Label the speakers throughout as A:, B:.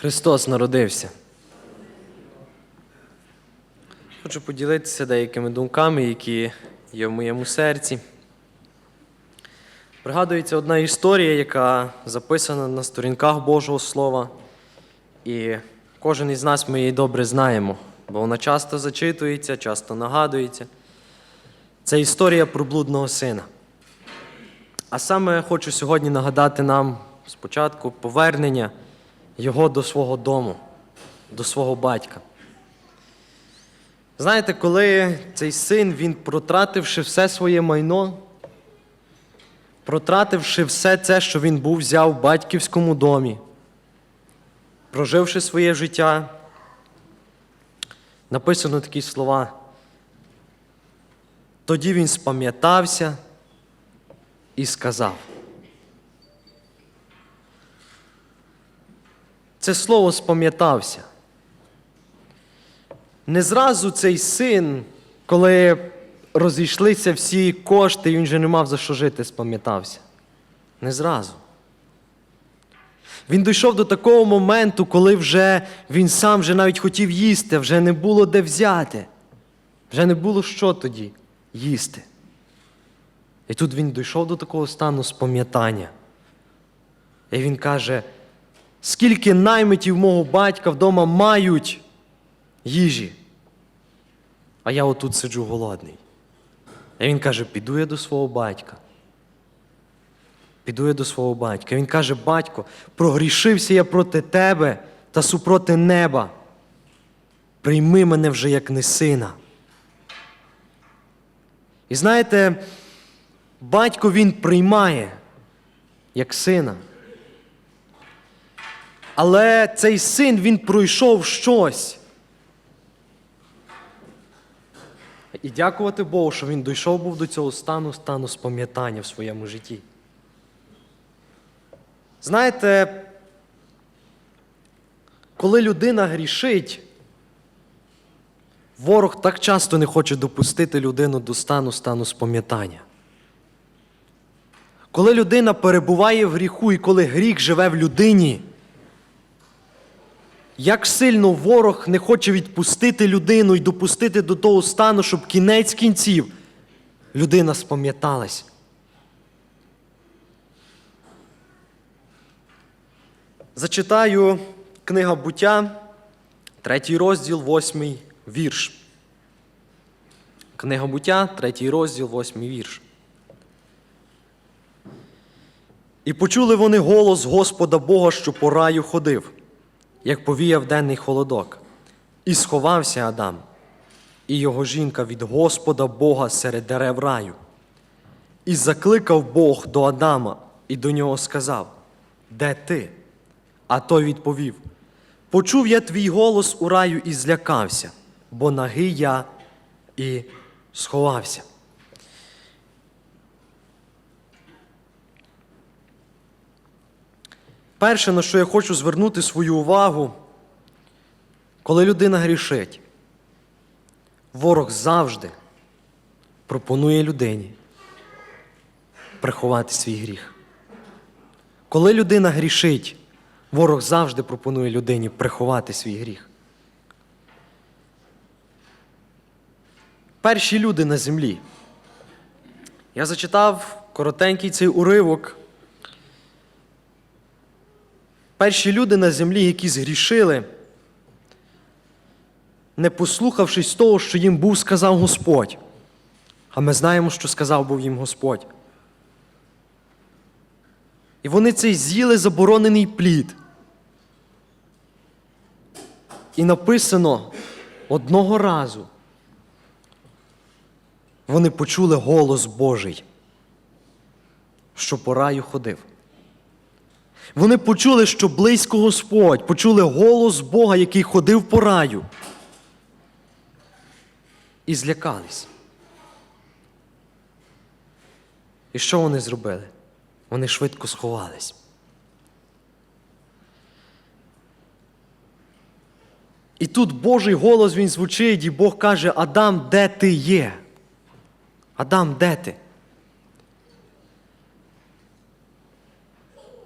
A: Христос народився. Хочу поділитися деякими думками, які є в моєму серці. Пригадується одна історія, яка записана на сторінках Божого Слова. І кожен із нас ми її добре знаємо, бо вона часто зачитується, часто нагадується. Це історія про блудного сина. А саме хочу сьогодні нагадати нам спочатку повернення його до свого дому, до свого батька. Знаєте, коли цей син, він протративши все своє майно, протративши все це, що він був взяв в батьківському домі, проживши своє життя, написано такі слова. Тоді він спам'ятався і сказав. Це слово спам'ятався. Не зразу цей син, коли розійшлися всі кошти, і він же не мав за що жити, спам'ятався. Не зразу. Він дійшов до такого моменту, коли вже він сам вже навіть хотів їсти, вже не було де взяти. Вже не було що тоді їсти. І тут він дійшов до такого стану спам'ятання. І він каже: скільки наймитів мого батька вдома мають їжі, а я отут сиджу голодний. І він каже: піду я до свого батька. Піду я до свого батька. Він каже: батько, прогрішився я проти тебе та супроти неба. Прийми мене вже як не сина. І знаєте, батько він приймає як сина. Але цей син він пройшов щось. І дякувати Богу, що він дійшов був до цього стану, стану спам'ятання в своєму житті. Знаєте, коли людина грішить, ворог так часто не хоче допустити людину до стану стану спам'ятання. Коли людина перебуває в гріху і коли гріх живе в людині, як сильно ворог не хоче відпустити людину і допустити до того стану, щоб кінець кінців людина спам'яталась. Зачитаю книга буття, третій розділ, восьмий вірш. Книга буття, третій розділ, восьмий вірш. І почули вони голос Господа Бога, що по раю ходив, як повіяв денний холодок. І сховався Адам, і його жінка від Господа Бога серед дерев раю. І закликав Бог до Адама і до нього сказав: Де ти? А той відповів: Почув я твій голос у раю і злякався, бо нагий я і сховався. Перше, на що я хочу звернути свою увагу, коли людина грішить, ворог завжди пропонує людині приховати свій гріх. Коли людина грішить, ворог завжди пропонує людині приховати свій гріх. Перші люди на землі. Я зачитав коротенький цей уривок. Перші люди на землі, які згрішили, не послухавшись того, що їм був сказав Господь. А ми знаємо, що сказав був їм Господь. І вони цей з'їли заборонений плід. І написано одного разу вони почули голос Божий, що по раю ходив. Вони почули, що близько Господь, почули голос Бога, який ходив по раю. І злякались. І що вони зробили? Вони швидко сховались. І тут Божий голос він звучить, і Бог каже: Адам, де ти є? Адам, де ти?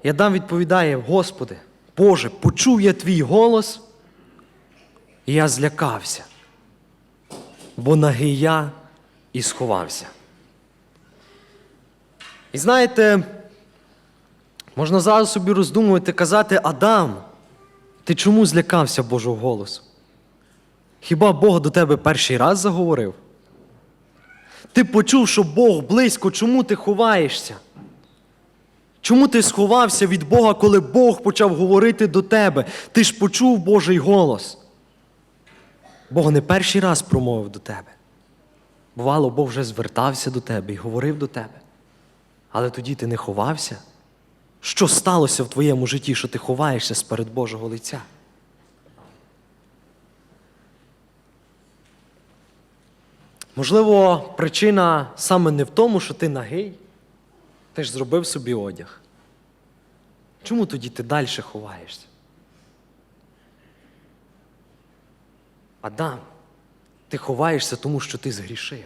A: І Адам відповідає: Господи, Боже, почув я твій голос, і я злякався, бо нагий я і сховався. І знаєте, можна зараз собі роздумувати, казати, Адам, ти чому злякався Божого голосу? Хіба Бог до тебе перший раз заговорив? Ти почув, що Бог близько, чому ти ховаєшся? Чому ти сховався від Бога, коли Бог почав говорити до тебе? Ти ж почув Божий голос. Бог не перший раз промовив до тебе. Бувало, Бог вже звертався до тебе і говорив до тебе. Але тоді ти не ховався. Що сталося в твоєму житті, що ти ховаєшся сперед Божого лиця? Можливо, причина саме не в тому, що ти нагий, ти ж зробив собі одяг. Чому тоді ти далі ховаєшся? Адам, ти ховаєшся, тому що ти згрішив.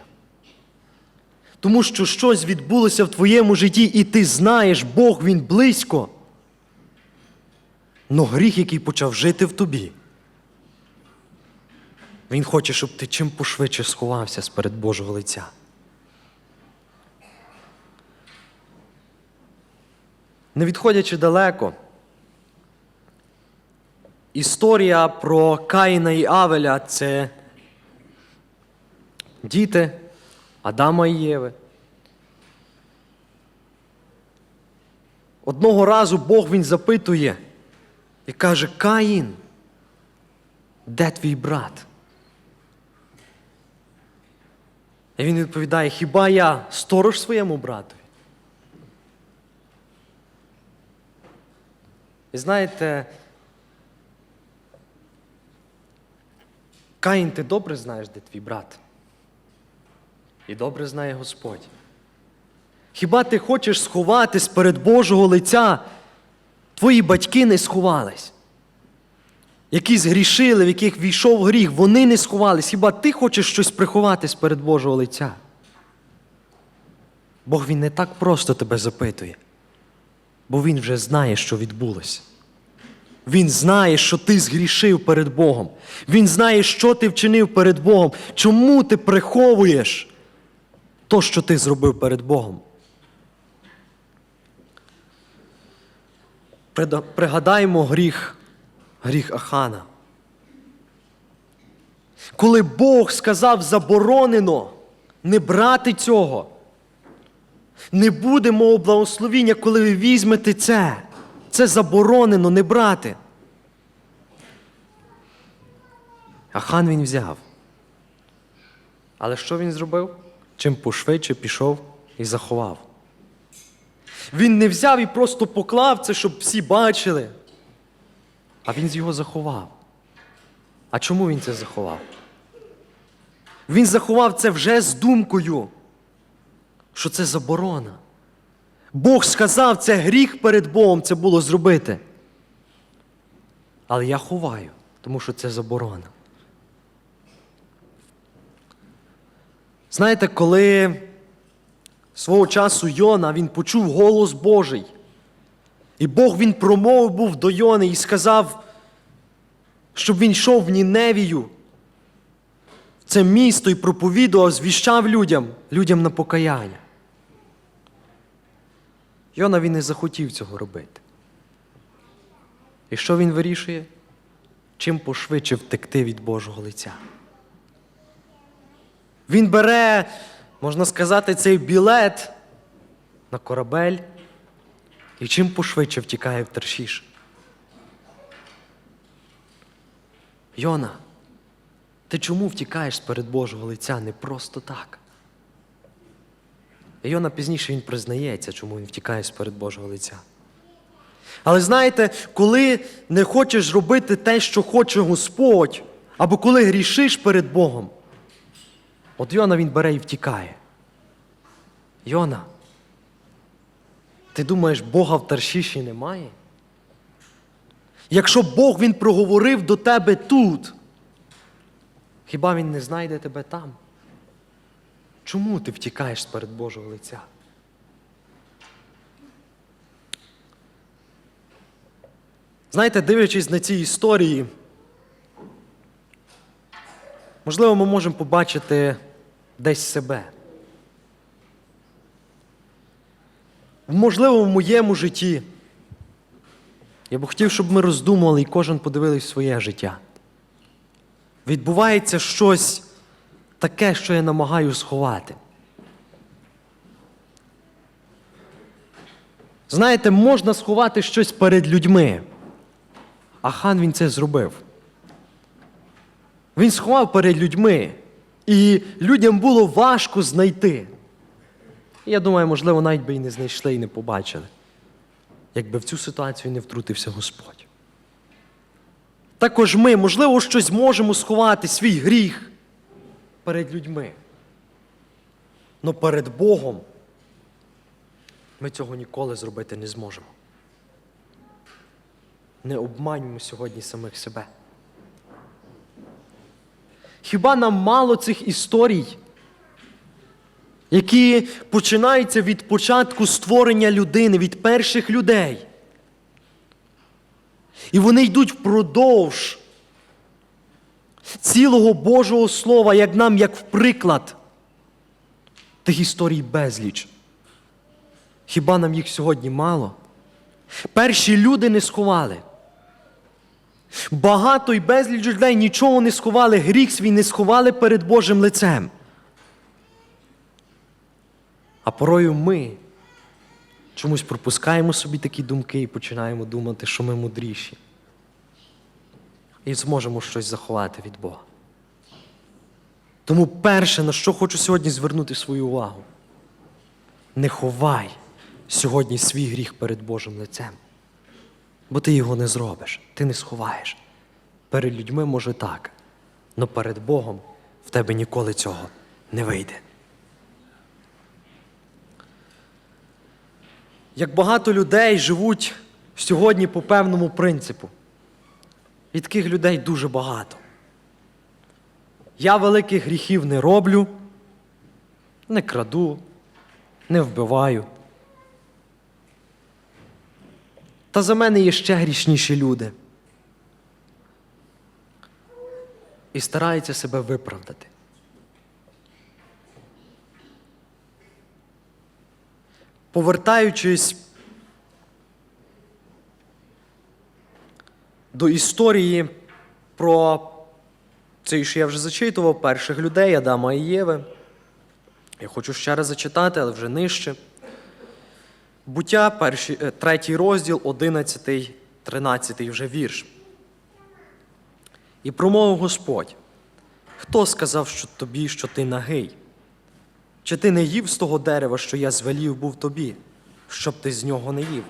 A: Тому що щось відбулося в твоєму житті, і ти знаєш, Бог він близько. Но гріх, який почав жити в тобі, він хоче, щоб ти чим пошвидше сховався сперед Божого лиця. Не відходячи далеко, історія про Каїна і Авеля це діти Адама і Єви. Одного разу Бог він запитує і каже: Каїн, де твій брат? І він відповідає: Хіба я сторож своєму братові? І знаєте, Каїн, ти добре знаєш, де твій брат? І добре знає Господь. Хіба ти хочеш сховатись перед Божого лиця? Твої батьки не сховались. Які згрішили, в яких війшов гріх, вони не сховались. Хіба ти хочеш щось приховатись перед Божого лиця? Бог він не так просто тебе запитує, бо Він вже знає, що відбулося. Він знає, що ти згрішив перед Богом. Він знає, що ти вчинив перед Богом. Чому ти приховуєш то, що ти зробив перед Богом? Пригадаємо гріх, гріх Ахана. Коли Бог сказав заборонено не брати цього, не буде мого благословіння, коли ви візьмете це. Це заборонено не брати. А хан він взяв. Але що він зробив? Чим пошвидше пішов і заховав. Він не взяв і просто поклав це, щоб всі бачили. А він його заховав. А чому він це заховав? Він заховав це вже з думкою, що це заборона. Бог сказав, це гріх перед Богом це було зробити. Але я ховаю, тому що це заборона. Знаєте, коли свого часу Йона він почув голос Божий, і Бог він промовив був до Йони і сказав, щоб він йшов в Ніневію, в це місто і проповідував, звіщав людям, людям на покаяння. Йона він не захотів цього робити. І що він вирішує? Чим пошвидше втекти від Божого лиця. Він бере, можна сказати, цей білет на корабель і чим пошвидше втікає в Тершіш. Йона, ти чому втікаєш перед Божого лиця не просто так? І Йона пізніше він признається, чому він втікає з-перед Божого лиця. Але знаєте, коли не хочеш робити те, що хоче Господь, або коли грішиш перед Богом, от Йона він бере і втікає. Йона, ти думаєш, Бога в Таршіші немає? Якщо Бог він проговорив до тебе тут, хіба він не знайде тебе там? Чому ти втікаєш перед Божого лиця? Знаєте, дивлячись на ці історії, можливо, ми можемо побачити десь себе. Можливо, в моєму житті. Я б хотів, щоб ми роздумували і кожен подивився своє життя. Відбувається щось таке, що я намагаю сховати. Знаєте, можна сховати щось перед людьми. А хан він це зробив. Він сховав перед людьми, і людям було важко знайти. Я думаю, можливо, навіть би і не знайшли, і не побачили, якби в цю ситуацію не втрутився Господь. Також ми, можливо, щось можемо сховати, свій гріх перед людьми. Але перед Богом ми цього ніколи зробити не зможемо. Не обманюємо сьогодні самих себе. Хіба нам мало цих історій, які починаються від початку створення людини, від перших людей? І вони йдуть впродовж цілого Божого Слова, як нам, як в приклад. Тих історій безліч. Хіба нам їх сьогодні мало? Перші люди не сховали. Багато і безліч людей нічого не сховали, гріх свій не сховали перед Божим лицем. А порою ми чомусь пропускаємо собі такі думки і починаємо думати, що ми мудріші. І зможемо щось заховати від Бога. Тому перше, на що хочу сьогодні звернути свою увагу, не ховай сьогодні свій гріх перед Божим лицем. Бо ти його не зробиш, ти не сховаєш. Перед людьми може так, але перед Богом в тебе ніколи цього не вийде. Як багато людей живуть сьогодні по певному принципу. І таких людей дуже багато. Я великих гріхів не роблю, не краду, не вбиваю. Та за мене є ще грішніші люди. І стараються себе виправдати. Повертаючись до історії про це, що я вже зачитував, перших людей Адама і Єви. Я хочу ще раз зачитати, але вже нижче. Буття, перший, е, третій розділ, 11, 13 вже вірш. І промовив Господь: Хто сказав що тобі, що ти нагий? Чи ти не їв з того дерева, що я звелів був тобі, щоб ти з нього не їв?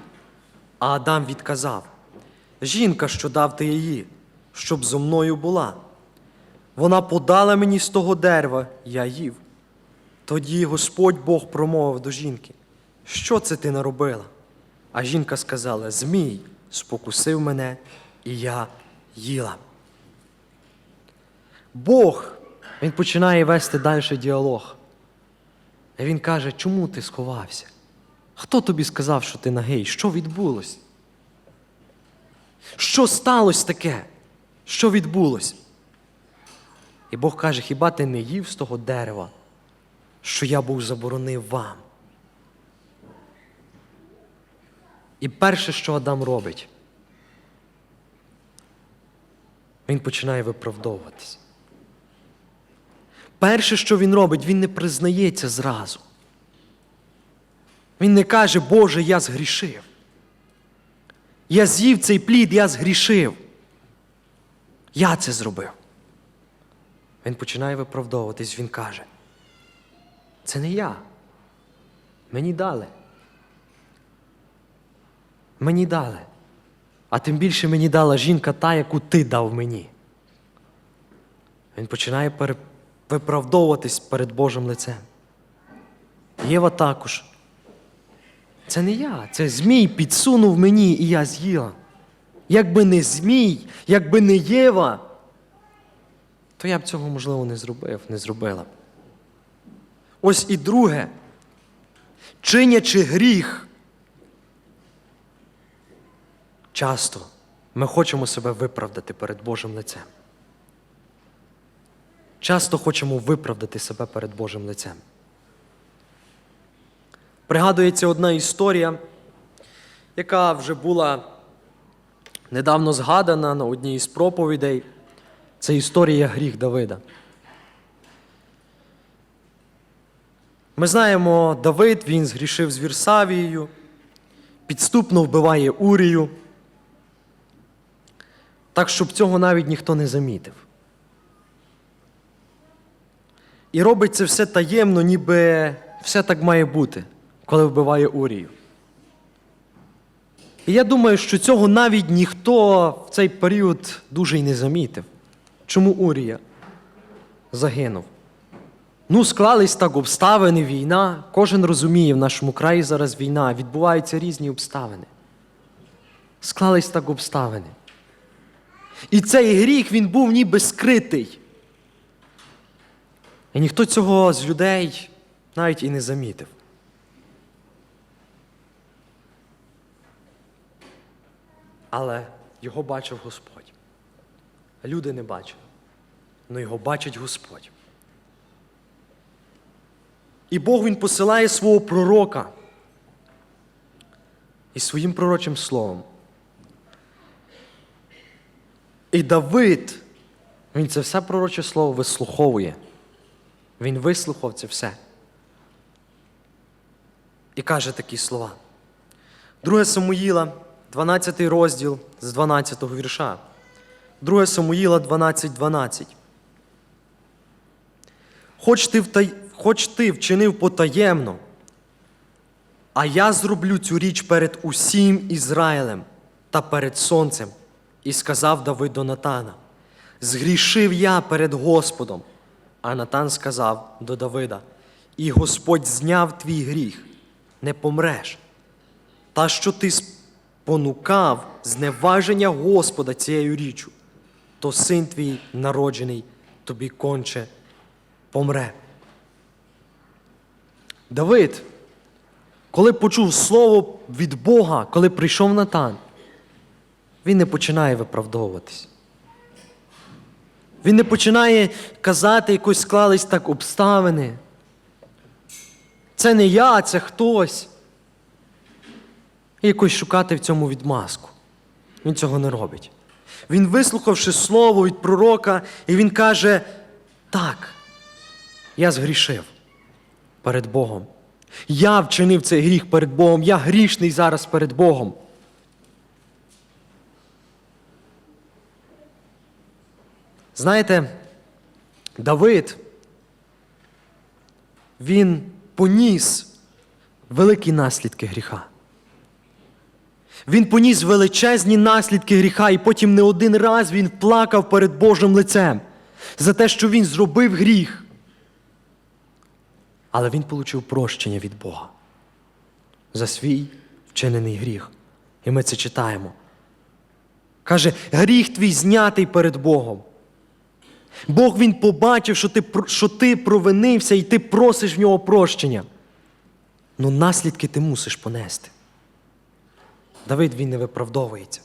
A: А Адам відказав: Жінка, що дав ти її, щоб зо мною була. Вона подала мені з того дерева, я їв. Тоді Господь Бог промовив до жінки, що це ти наробила? А жінка сказала: Змій спокусив мене, і я їла. Бог, він починає вести далі діалог. І він каже, чому ти сховався? Хто тобі сказав, що ти нагий? Що відбулось? Що сталося таке? Що відбулось? І Бог каже, хіба ти не їв з того дерева, що я був заборонив вам? І перше, що Адам робить, він починає виправдовуватись. Перше, що він робить, він не признається зразу. Він не каже, Боже, я згрішив. Я з'їв цей плід, я згрішив. Я це зробив. Він починає виправдовуватись, він каже, це не я. Мені дали. Мені дали. А тим більше мені дала жінка та, яку ти дав мені. Він починає виправдовуватись перед Божим лицем. Єва також. Це не я, це Змій підсунув мені, і я з'їла. Якби не Змій, якби не Єва, то я б цього, можливо, не зробив, не зробила. Ось і друге, чинячи гріх, часто ми хочемо себе виправдати перед Божим лицем. Часто хочемо виправдати себе перед Божим лицем. Пригадується одна історія, яка вже була недавно згадана на одній із проповідей. Це історія гріх Давида. Ми знаємо, Давид він згрішив з Вірсавією, підступно вбиває Урію, так, щоб цього навіть ніхто не замітив. І робить це все таємно, ніби все так має бути, коли вбиває Урію. І я думаю, що цього навіть ніхто в цей період дуже й не замітив. Чому Урія загинув? Ну, склались так обставини, війна. Кожен розуміє, в нашому краї зараз війна, відбуваються різні обставини. Склались так обставини. І цей гріх він був ніби скритий. І ніхто цього з людей навіть і не замітив. Але його бачив Господь. Люди не бачили. але його бачить Господь. І Бог Він посилає свого пророка і своїм пророчим словом. І Давид, він це все пророче слово вислуховує. Він вислухав це все. І каже такі слова. 2 Самуїла, 12 розділ з 12 вірша. 2 Самуїла 12, 12. Хоч ти, втай... Хоч ти вчинив потаємно, а я зроблю цю річ перед усім Ізраїлем та перед сонцем, і сказав Давид до Натана: Згрішив я перед Господом. А Натан сказав до Давида: І Господь зняв твій гріх, не помреш. Та що ти спонукав зневаження Господа цією річчю, то син твій народжений тобі конче помре. Давид, коли почув слово від Бога, коли прийшов Натан, він не починає виправдовуватись. Він не починає казати, якось склались так обставини. Це не я, це хтось. Якось шукати в цьому відмазку. Він цього не робить. Він, вислухавши слово від пророка, і він каже: так, я згрішив перед Богом. Я вчинив цей гріх перед Богом, я грішний зараз перед Богом. Знаєте, Давид, він поніс великі наслідки гріха. Він поніс величезні наслідки гріха, і потім не один раз він плакав перед Божим лицем за те, що він зробив гріх. Але він отримав прощення від Бога за свій вчинений гріх. І ми це читаємо. Каже, гріх твій знятий перед Богом. Бог він побачив, що ти що ти провинився і ти просиш в нього прощення. Ну наслідки ти мусиш понести. Давид він не виправдовується.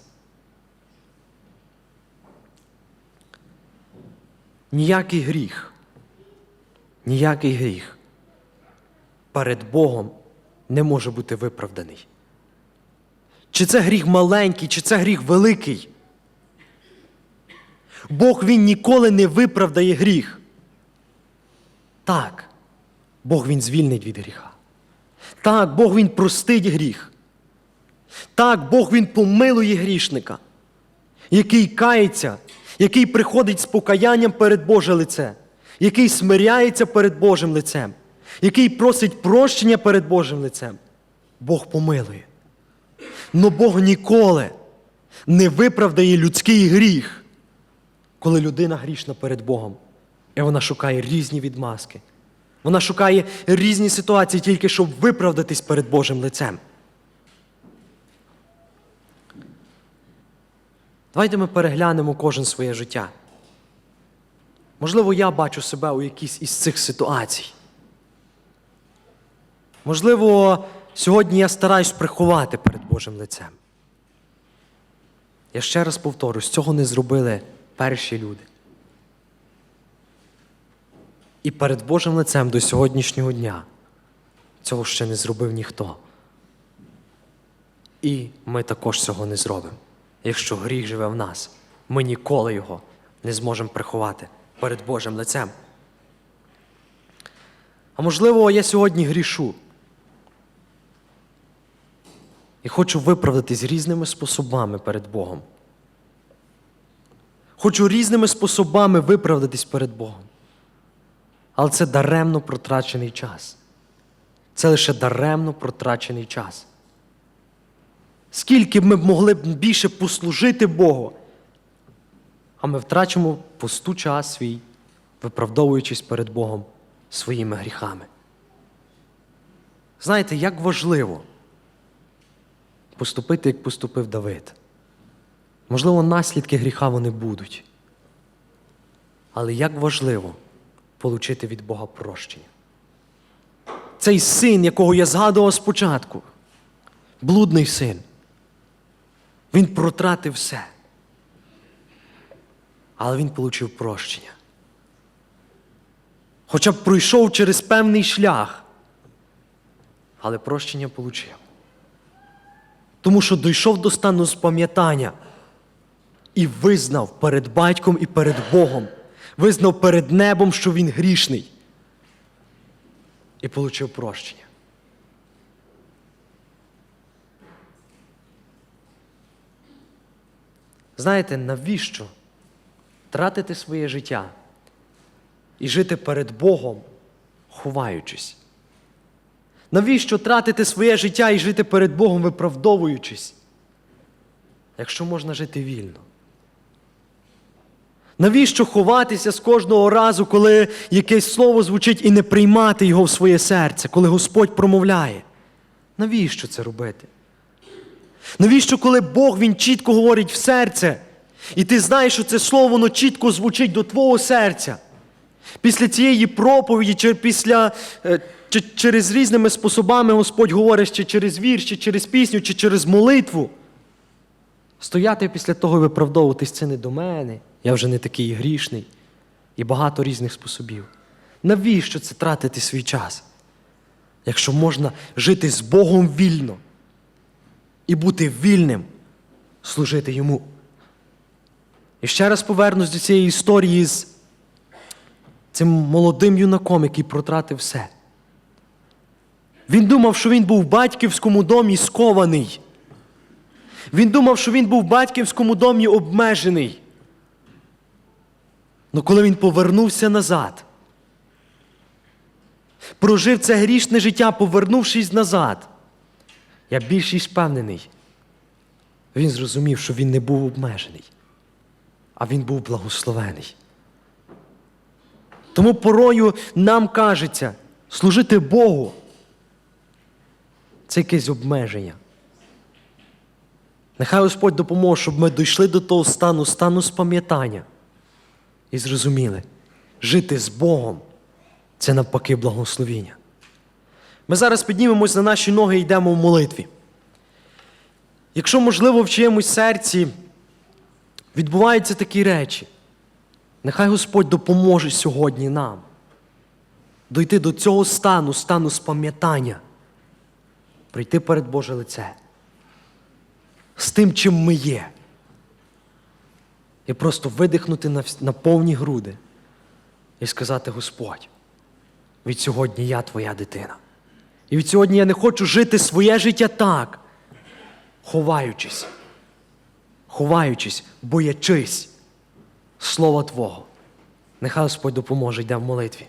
A: Ніякий гріх, ніякий гріх перед Богом не може бути виправданий. Чи це гріх маленький, чи це гріх великий? Бог він ніколи не виправдає гріх. Так, Бог він звільнить від гріха. Так, Бог він простить гріх. Так, Бог він помилує грішника, який кається, який приходить з покаянням перед Боже лице, який смиряється перед Божим лицем, який просить прощення перед Божим лицем. Бог помилує. Но Бог ніколи не виправдає людський гріх коли людина грішна перед Богом, і вона шукає різні відмазки. Вона шукає різні ситуації тільки щоб виправдатись перед Божим лицем. Давайте ми переглянемо кожен своє життя. Можливо, я бачу себе у якійсь із цих ситуацій. Можливо, сьогодні я стараюсь приховати перед Божим лицем. Я ще раз повторюсь, цього не зробили перші люди. І перед Божим лицем до сьогоднішнього дня цього ще не зробив ніхто. І ми також цього не зробимо. Якщо гріх живе в нас, ми ніколи його не зможемо приховати перед Божим лицем. А можливо, я сьогодні грішу. І хочу виправдатись різними способами перед Богом. Хочу різними способами виправдатись перед Богом. Але це даремно протрачений час. Це лише даремно протрачений час. Скільки ми б могли б більше послужити Богу, а ми втрачимо пусту час свій, виправдовуючись перед Богом своїми гріхами. Знаєте, як важливо поступити, як поступив Давид. Можливо, наслідки гріха вони будуть. Але як важливо отримати від Бога прощення. Цей син, якого я згадував спочатку, блудний син, він протратив все. Але він отримав прощення. Хоча б пройшов через певний шлях, але прощення отримав. Тому що дійшов до стану спам'ятання і визнав перед батьком і перед Богом, визнав перед небом, що він грішний. І отримав прощення. Знаєте, навіщо тратити своє життя і жити перед Богом, ховаючись? Навіщо тратити своє життя і жити перед Богом, виправдовуючись, якщо можна жити вільно? Навіщо ховатися з кожного разу, коли якесь слово звучить і не приймати його в своє серце, коли Господь промовляє? Навіщо це робити? Навіщо, коли Бог Він чітко говорить в серце, і ти знаєш, що це слово воно чітко звучить до твого серця? Після цієї проповіді, чи після, е, чи через різними способами Господь говорить, чи через вірш, чи через пісню, чи через молитву. Стояти після того і виправдовуватись це не до мене, я вже не такий грішний. І багато різних способів. Навіщо це тратити свій час? Якщо можна жити з Богом вільно і бути вільним, служити Йому. І ще раз повернусь до цієї історії з цим молодим юнаком, який протратив все. Він думав, що він був в батьківському домі скований. Він думав, що він був в батьківському домі обмежений. Але коли він повернувся назад, прожив це грішне життя, повернувшись назад, я більш впевнений, він зрозумів, що він не був обмежений, а він був благословений. Тому порою нам кажеться, служити Богу це якесь обмеження. Нехай Господь допоможе, щоб ми дійшли до того стану, стану спам'ятання і зрозуміли, жити з Богом це навпаки благословіння. Ми зараз піднімемось на наші ноги і йдемо в молитві. Якщо, можливо, в чиємусь серці відбуваються такі речі, нехай Господь допоможе сьогодні нам дойти до цього стану, стану спам'ятання, прийти перед Боже лице з тим, чим ми є. І просто видихнути на, на повні груди і сказати: Господь, від сьогодні я твоя дитина. І від сьогодні я не хочу жити своє життя так, ховаючись, ховаючись, боячись Слова Твого. Нехай Господь допоможе, йде в молитві.